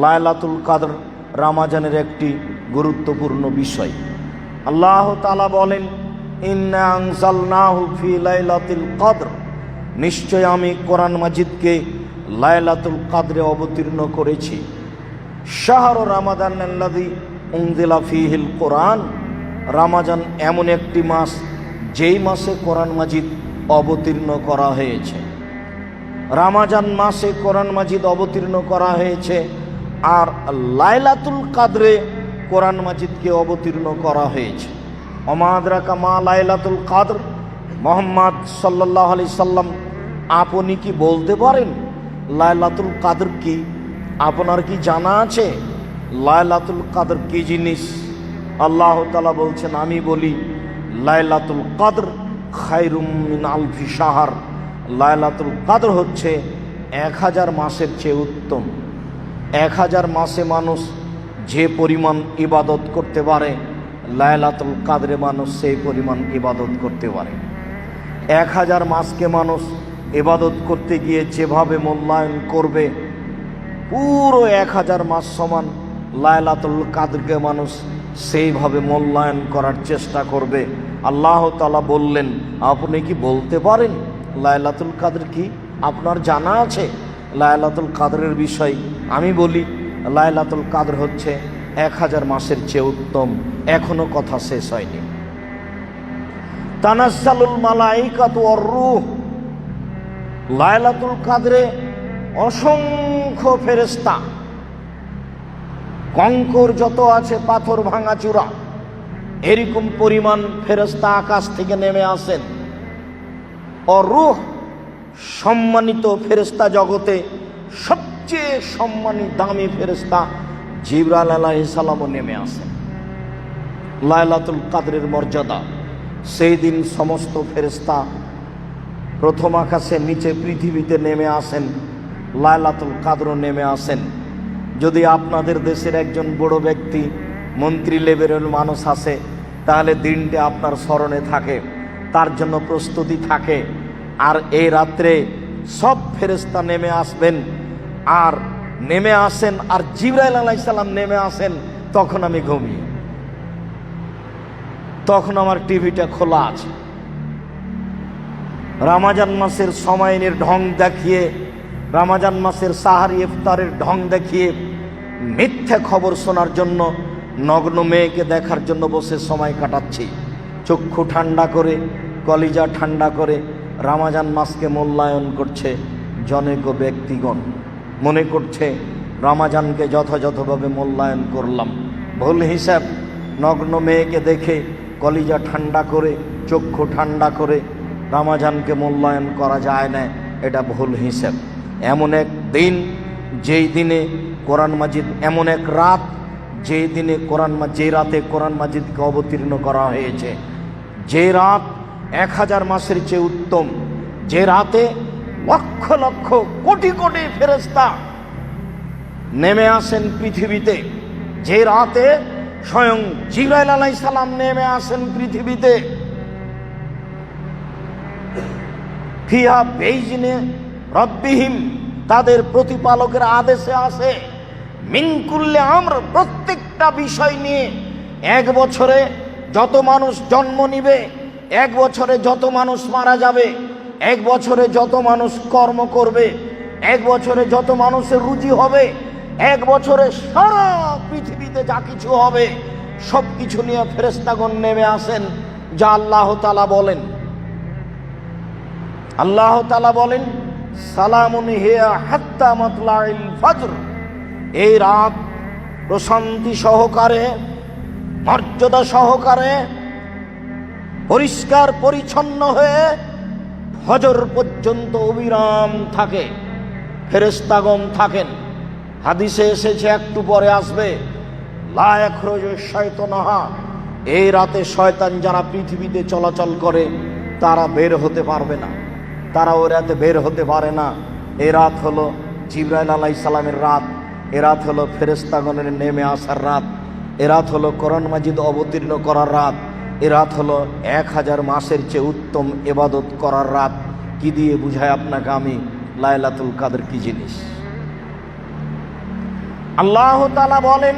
লায়লাতুল কাদর রামাজানের একটি গুরুত্বপূর্ণ বিষয়। আল্লাহ তালা বলেন নিশ্চয় আমি কোরআন মাজিদকে লায়লাতুল কাদরে অবতীর্ণ করেছি। শাহর রামাদান ফিহিল কোরআন। রামাজান এমন একটি মাস, যেই মাসে কোরআন মাজিদ অবতীর্ণ করা হয়েছে। রামাজান মাসে কোরআন মাজিদ অবতীর্ণ করা হয়েছে আর লাইলাতুল কাদরে কোরআন মাজিদকে অবতীর্ণ করা হয়েছে। অমাদরা কামা লাইলাতুল কাদর। মোহাম্মদ সাল্লাহ আলি সাল্লাম, আপনি কি বলতে পারেন লাইলাতুল কাদর কি? আপনার কি জানা আছে লাইলাতুল কাদর কি জিনিস? আল্লাহ তালা বলছেন, আমি বলি, লাইলাতুল কাদর খাইরুম আলফি সাহার লাইলাতুল কাদর হচ্ছে এক হাজার মাসের চেয়ে উত্তম। এক হাজার মাসে মানুষ যে পরিমাণ ইবাদত করতে পারে লায়লাতুল কাদরে মানুষ সেই পরিমাণ ইবাদত করতে পারে। এক হাজার মাসকে মানুষ ইবাদত করতে গিয়ে যেভাবে মূল্যায়ন করবে, পুরো এক হাজার মাস সমান লায়লাতুল কাদরকে মানুষ সেইভাবে মূল্যায়ন করার চেষ্টা করবে। আল্লাহ তালা বললেন, আপনি কি বলতে পারেন? লায়লাতুল কাদের কি আপনার জানা আছে? লায়লাতুল কাদরের বিষয় আমি বলি লায়লাতুল কাদর হচ্ছে এক হাজার মাসের চেয়ে উত্তম, এখনও কথা শেষ হয়নি। তানাজ্জালুল মালাইকাতু রূহ লায়লাতুল কাদরে অসংখ্য ফেরেস্তা কঙ্কর যত আছে পাথর ভাঙা চূড়া, এরকম পরিমাণ ফেরেস্তা আকাশ থেকে নেমে আসেন। অরুহ সম্মানিত ফেরেস্তা জগতে সবচেয়ে সম্মানী দামি ফেরেস্তা জিবরাল আলাহ সালামও নেমে আসেন লায়লাতুল কাদরের মর্যাদা। সেই দিন সমস্ত ফেরেস্তা প্রথম আকাশে, নিচে পৃথিবীতে নেমে আসেন লায়লাতুল কাদরও নেমে আসেন। যদি আপনাদের দেশের একজন বড় ব্যক্তি, মন্ত্রী লেভেলের মানুষ আসে, তাহলে দিনটা আপনার স্মরণে থাকে, তার জন্য প্রস্তুতি থাকে। আর এই রাত্রে সব ফেরেস্তা নেমে আসবেন। আর নেমে আসেন, আর জিব্রাইল আলাইসাল্লাম নেমে আসেন, তখন আমি ঘুমিয়ে। তখন আমার টিভিটা খোলা আছে। রামাজান মাসের সময়ের ঢং দেখিয়ে, রামাজান মাসের সাহারি ইফতারের ঢং দেখিয়ে, মিথ্যে খবর শোনার জন্য, নগ্ন মেয়েকে দেখার জন্য বসে সময় কাটাচ্ছি। চক্ষু ঠান্ডা করে, কলিজা ঠান্ডা করে রামাজান মাসকে মূল্যায়ন করছে জনৈক ব্যক্তিগণ। মনে করছে, রামাজানকে যথাযথভাবে মূল্যায়ন করলাম। ভুল হিসাব, নগ্ন মেয়েকে দেখে কলিজা ঠান্ডা করে, চক্ষু ঠান্ডা করে রামাজানকে মূল্যায়ন করা যায় না, এটা ভুল হিসেব। এমন এক দিন, যেই দিনে কোরআন মাজিদ, এমন এক রাত, যেই দিনে কোরআন যে রাতে কোরআন মাজিদকে অবতীর্ণ করা হয়েছে। যে রাত এক হাজার মাসের চেয়ে উত্তম। যে রাতে লক্ষ লক্ষ কোটি কোটি ফেরেস্তা নেমে আসেন পৃথিবীতে, যে রাতে স্বয়ং জিব্রাইল আলাই সালাম নেমে আসেন পৃথিবীতে, ফিহা বেইজিনে রব্বিহীম, তাদের প্রতিপালকের আদেশে আসে মিনকুল্লে আমরা, প্রত্যেকটা বিষয় নিয়ে এক বছরে যত মানুষ জন্ম নিবে এক বছরে যত মানুষ মারা যাবে, এক বছরে যত মানুষ কর্ম করবে, এক বছরে যত মানুষের রুজি হবে, এক বছরে সারা পৃথিবীতে যা কিছু হবে সব কিছু নিয়ে ফেরেস্তাগণ নেমে আসেন, যা আল্লাহ তালা বলেন। আল্লাহ তালা বলেন, সালামুন হিয়া এই রাত প্রশান্তি সহকারে, মর্যাদা সহকারে পরিষ্কার পরিচ্ছন্ন হয়ে ফজর পর্যন্ত অবিরাম থাকে ফেরেস্তাগম থাকেন। হাদিসে এসেছে, একটু পরে আসবে। লায়ক শয়তনহা এই রাতে শয়তান যারা পৃথিবীতে চলাচল করে, তারা বের হতে পারবে না। তারা ওই রাতে বের হতে পারে না। এ রাত হলো জিব্রাইল আলাই সালামের রাত, এ রাত হলো ফেরেস্তাগণের নেমে আসার রাত, এ রাত হলো করণ মাজিদ অবতীর্ণ করার রাত। এ রাত হলো এক হাজার মাসের চেয়ে উত্তম এবাদত করার রাত। কি দিয়ে বুঝায় আপনাকে আমি? লায়লাতুল কাদের কি জিনিস? আল্লাহ তালা বলেন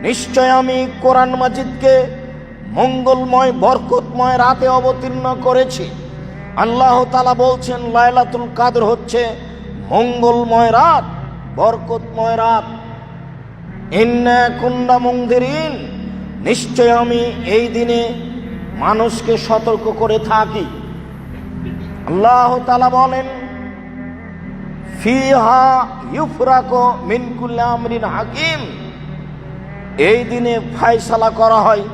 নিশ্চয় আমি কোরআন মাজিদকে মঙ্গলময়, বরকতময় রাতে অবতীর্ণ করেছি। আল্লাহ তালা বলছেন, লাইলাতুল কাদর হচ্ছে মঙ্গলময় রাত, বরকতময় রাত। কুন্ডা মন্দিরিন, নিশ্চয় আমি এই দিনে মানুষকে সতর্ক করে থাকি। আল্লাহ তালা বলেন, ফিহা ইউফরাকো মিনকুল্লা আমরিন হাকিম। এই দিনে ফায়সালা করা হয়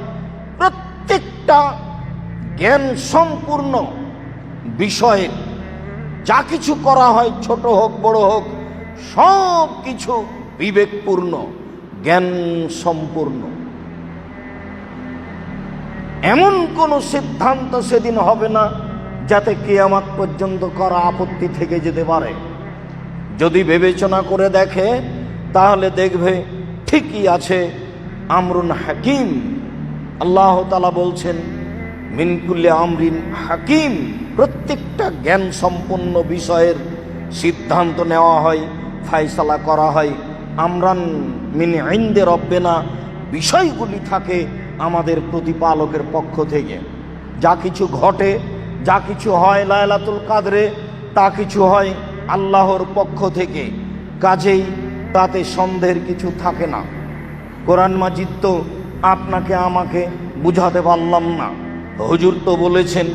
প্রত্যেকটা জ্ঞান সম্পূর্ণ বিষয়ের যা কিছু করা হয় ছোট হোক, বড় হোক সব কিছু বিবেকপূর্ণ। জ্ঞান সম্পূর্ণ এমন কোনো সিদ্ধান্ত সেদিন হবে না যাতে কেয়ামাত পর্যন্ত করা আপত্তি থেকে যেতে পারে। যদি বিবেচনা করে দেখে, তাহলে দেখবে ঠিকই আছে আমরুন হাকিম। আল্লাহ তালা বলছেন মিনকুল্লে আমরিন হাকিম। প্রত্যেকটা জ্ঞান সম্পন্ন বিষয়ের সিদ্ধান্ত নেওয়া হয় ফায়সালা করা হয় আমরান মিন আইন্দে রব্বে না বিষয়গুলি থাকে আমাদের প্রতিপালকের পক্ষ থেকে। যা কিছু ঘটে, যা কিছু হয় লায়লাতুল কাদরে, তা কিছু হয় আল্লাহর পক্ষ থেকে। কাজেই তাতে সন্দেহের কিছু থাকে না। কোরআন মাজিদ তো আপনাকে আমাকে বুঝাতে পারলাম না। হুজুর তো বলেছেন,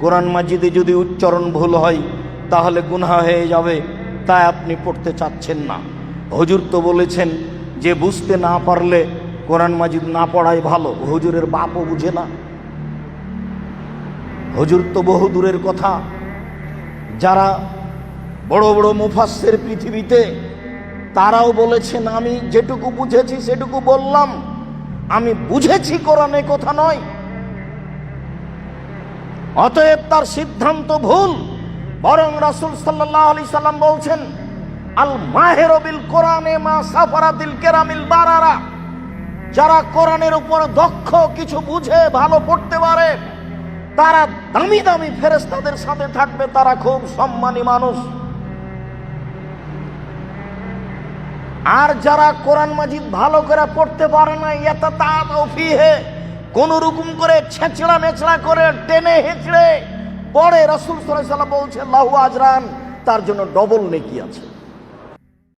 কোরআন মাজিদে যদি উচ্চারণ ভুল হয়, তাহলে গুনাহ হয়ে যাবে, তাই আপনি পড়তে চাচ্ছেন না। হুজুর তো বলেছেন যে বুঝতে না পারলে কোরআন মাজিদ না পড়াই ভালো। হুজুরের বাপও বুঝে না। হুজুর তো বহু দূরের কথা। যারা বড় বড় মুফাসের পৃথিবীতে, তারাও বলেছেন, আমি যেটুকু বুঝেছি, সেটুকু বললাম। আমি বুঝেছি কোরআনে কথা নয়। অতএব তার সিদ্ধান্ত ভুল। বরং রাসুল সাল্লাহ আলি সাল্লাম বলছেন আল মাহেরবিল কোরআনে মা সাফারাতিল কেরামিল বারারা। যারা কোরআনের উপর দক্ষ, কিছু বুঝে, ভালো পড়তে পারে, তারা দামি দামি ফেরেস্তাদের সাথে থাকবে, তারা খুব সম্মানী মানুষ। আর যারা কোরআন মাজিদ ভালো করে পড়তে পারে না ইয়াতা তা ফিহে, কোন রকম করে ছেঁচড়া মেচড়া করে টেনে হেঁচড়ে পরে রসুল সাল্লাম বলছে লাহু আজরান, তার জন্য ডবল নেকি আছে।